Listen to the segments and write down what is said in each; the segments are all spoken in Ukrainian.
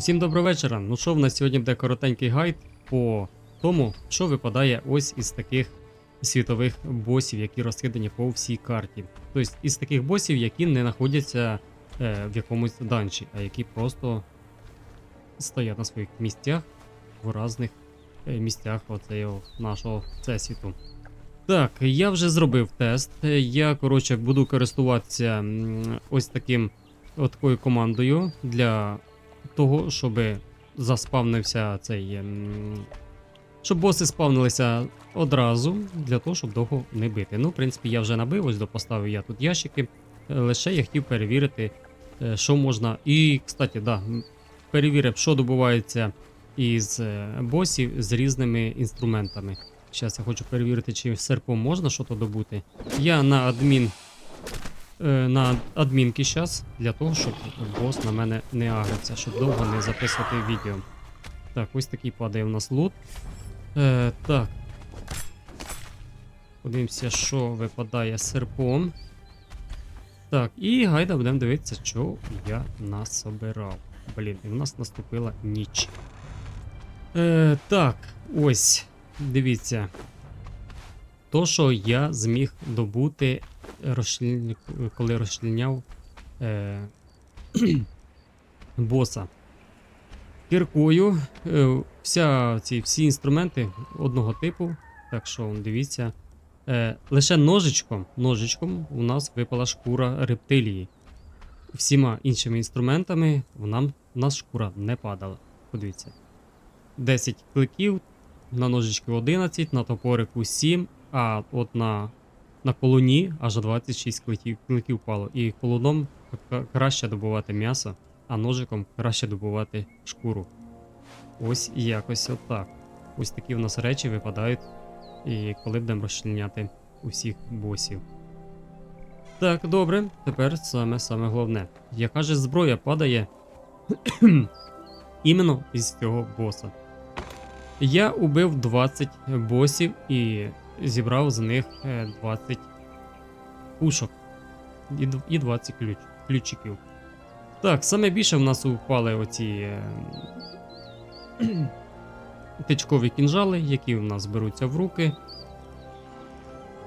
Усім доброго вечора. Ну що, в нас сьогодні буде коротенький гайд по тому, що випадає ось із таких світових босів, які розкидані по всій карті. Тобто із таких босів, які не знаходяться е, в якомусь данчі, а які просто стоять на своїх місцях в різних е, місцях оцею нашого всесвіту. Так, я вже зробив тест. Я, коротше, буду користуватися ось таким от такою командою для того, щоб заспавнився цей. ем, Щоб боси спавнилися одразу, для того, щоб довго не бити. Ну, в принципі, я вже набив, ось допоставив я тут ящики. Е, Лише я хотів перевірити, е, що можна. І, кстати, да, перевірив, що добувається із е, босів з різними інструментами. Зараз я хочу перевірити, чи серпом можна щось добути. Я на адмін на адмінки зараз, для того, щоб бос на мене не агрився, щоб довго не записувати відео. Так, ось такий падає в нас лут. Е, так. Подивимося, що випадає серпом. Так, і гайда будемо дивитися, що я насобирав. Блін, і в нас наступила ніч. Е, так, ось. Дивіться. То, що я зміг добути розшлін... коли розчленяв е... боса. Кіркою. Е... Вся, ці, всі інструменти одного типу. Так що дивіться. Е... Лише ножичком, ножичком у нас випала шкура рептилії. Всіма іншими інструментами в нам, у нас шкура не падала. Подивіться. 10 кликів, на ножички 11, на топорику 7, а от на на колоні аж 26 кликів, кликів впало. І колоном краще добувати м'ясо, а ножиком краще добувати шкуру. Ось якось отак. Ось такі в нас речі випадають, і коли будемо розчленяти усіх босів. Так, добре, тепер саме саме головне. Яка же зброя падає іменно із цього боса? Я убив 20 босів і зібрав з них е, 20 пушок і 20 ключ, ключиків. Так, саме більше в нас упали оці е, тичкові кінжали, які в нас беруться в руки.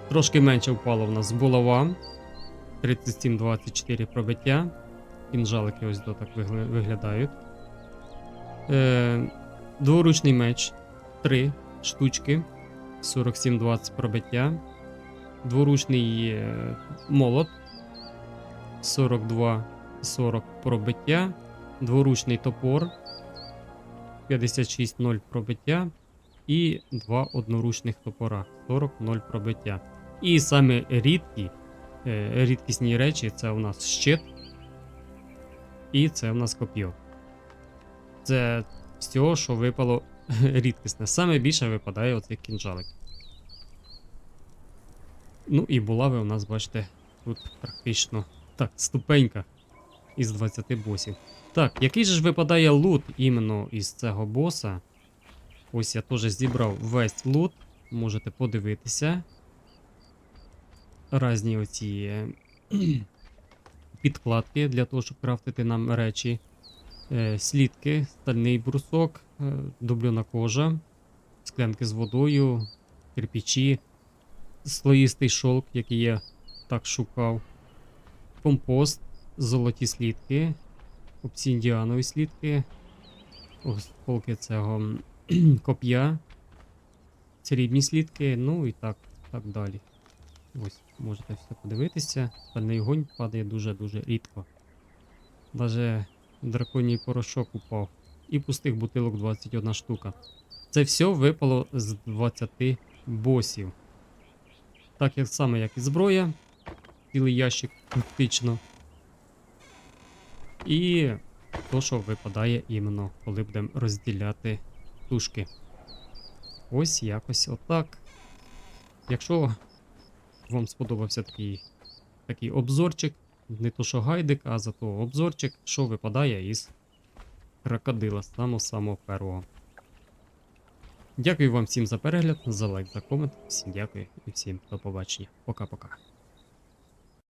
Трошки менше впало в нас булава. 37-24 пробиття. Кінжалики ось до так виглядають. Е, дворучний меч 3 штучки. 47-20 пробиття. Дворучний е, молот. 42-40 пробиття. Дворучний топор. 56-0 пробиття. І два одноручних топора. 40-0 пробиття. І саме рідкі, е, рідкісні речі це у нас щит. І це у нас коп'є. Це цього, що випало рідкісне. Саме більше випадає оцих кінжаликів. Ну і булави у нас, бачите, тут практично. Так, ступенька із 20 босів. Так, який же ж випадає лут іменно із цього боса? Ось я теж зібрав весь лут. Можете подивитися. Разні оці е, підкладки для того, щоб крафтити нам речі. Е, слідки, стальний брусок, дубльона кожа, склянки з водою, кирпичі, слоїстий шовк, який я так шукав, компост, золоті слідки, обсідіанові слідки, осколки цього коп'я, срібні слідки, ну і так, так далі. Ось, можете все подивитися. Стальний огонь падає дуже-дуже рідко. Даже драконій порошок упав. І пустих бутилок 21 штука. Це все випало з 20 босів. Так як саме, як і зброя. Цілий ящик фактично. І то, що випадає іменно, коли будемо розділяти тушки. Ось якось отак. Якщо вам сподобався такий, такий обзорчик, не то що гайдик, а зато обзорчик, що випадає із крокодила самого самого первого. Дякую вам всім за перегляд, за лайк, за комент. Всім дякую і всім до побачення. Пока-пока.